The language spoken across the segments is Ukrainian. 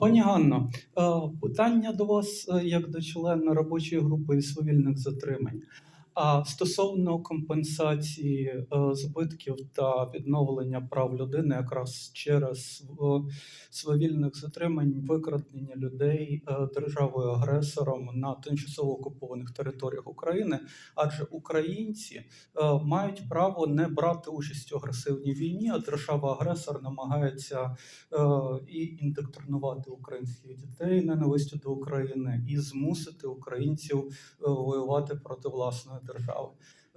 Пані Ганно, е, питання до вас е, як до члена робочої групи і свавільних затримань. А стосовно компенсації е, збитків та відновлення прав людини якраз через е, свавільних затримань, викрадення людей е, державою агресором на тимчасово окупованих територіях України, адже українці мають право не брати участь у агресивній війні, а держава-агресор намагається і індоктринувати українських дітей ненавистю до України і змусити українців воювати проти власної держави.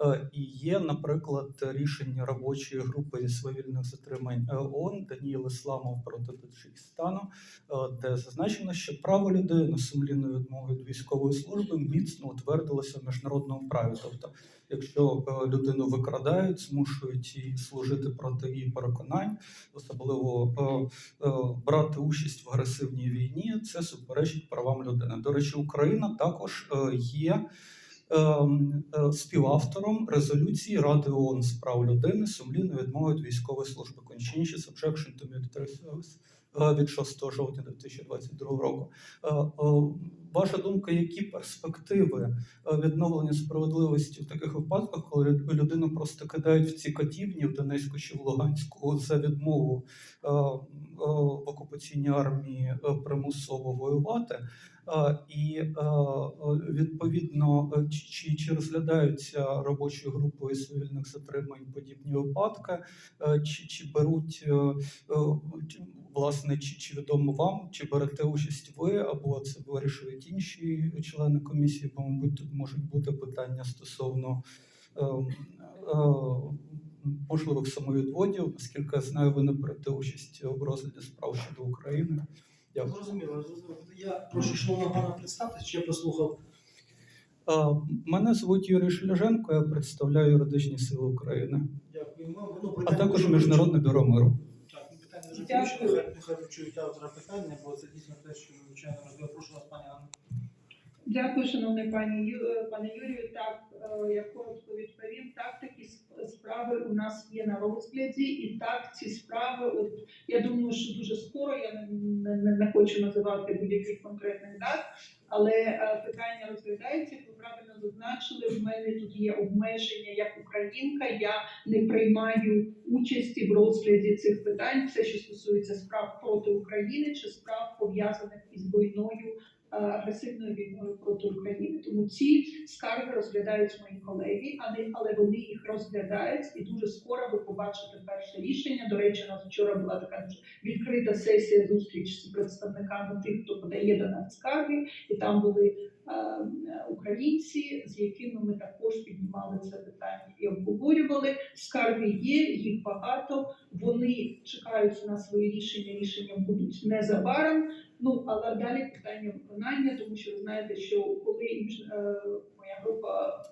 Е, І є, наприклад, рішення робочої групи зі свавільних затримань ООН Даніїл Ісламов проти Таджикистану, е, де зазначено, що право людини сумлінної відмови від військової служби міцно утвердилося в міжнародному праві. Тобто, якщо е, людину викрадають, змушують її служити проти її переконань, особливо брати участь в агресивній війні, це суперечить правам людини. До речі, Україна також є співавтором резолюції Ради ООН з прав людини сумлінної відмови від військової служби Conscientious Objection to Military Service. е, від 6 жовтня 2022 року. Е, е, Ваша думка, які перспективи е, відновлення справедливості в таких випадках, коли людину просто кидають в ці катівні в Донецьку чи в Луганську за відмову е, е, в окупаційній армії е, примусово воювати? Е, І е, е, відповідно, е, чи, чи, розглядаються робочою групою цивільних затримань подібні випадки, Е, чи, чи беруть е, е, чи- власне, чи, чи відомо вам, чи берете участь ви, або це вирішують інші члени комісії, бо, мабуть, тут можуть бути питання стосовно е, е, можливих самовідводів. Наскільки я знаю, ви не берете участь в розгляді справ щодо України. Дякую. Зрозуміло, зрозуміло. Я прошу шановного пана представитися, чи я прослухав. Е, Мене звуть Юрій Шляженко, я представляю юридичні сили України, Дякую. Ну, а також Міжнародне бюро миру. Дякую. Нехай, нехай почують автора питання, бо це дійсно те, що звичайно розглядаю. Прошу вас, пані Анна. Дякую, шановний пані пане Юрію. Так, е, я коротко відповім. Так, такі справи у нас є на розгляді, і так ці справи. От я думаю, що дуже скоро я не, не, не- хочу називати будь-яких конкретних дат, але е, питання розглядається. Ви правильно зазначили. В мене тут є обмеження як українка. Я не приймаю участі в розгляді цих питань. Все, що стосується справ проти України чи справ пов'язаних із війною агресивною війною проти України. Тому ці скарги розглядають мої колеги, але, вони їх розглядають і дуже скоро ви побачите перше рішення. До речі, у нас вчора була така дуже відкрита сесія зустріч з представниками тих, хто подає до нас скарги, і там були українці, з якими ми також піднімали це питання і обговорювали. Скарги є, їх багато. Вони чекають на свої рішення. Рішення будуть незабаром. Ну але далі питання виконання, тому що ви знаєте, що коли е, моя група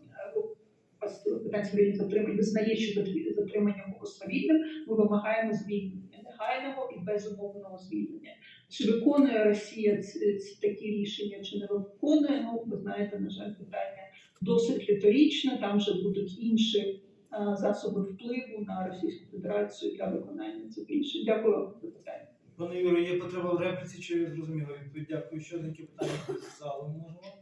е, питань цивільних затримань визнає, що затримання було свавільним, ми вимагаємо звільнення негайного і безумовного звільнення. Чи виконує Росія ці, ці такі рішення, чи не виконує? Ну ви знаєте, на жаль, питання досить риторичне. Там вже будуть інші а, засоби впливу на Російську Федерацію для виконання цих рішень. Дякую вам за питання. Пане Юрію, є потреба в репліці, чи зрозуміло відповідь? Дякую. Ще одне питання з залу можемо.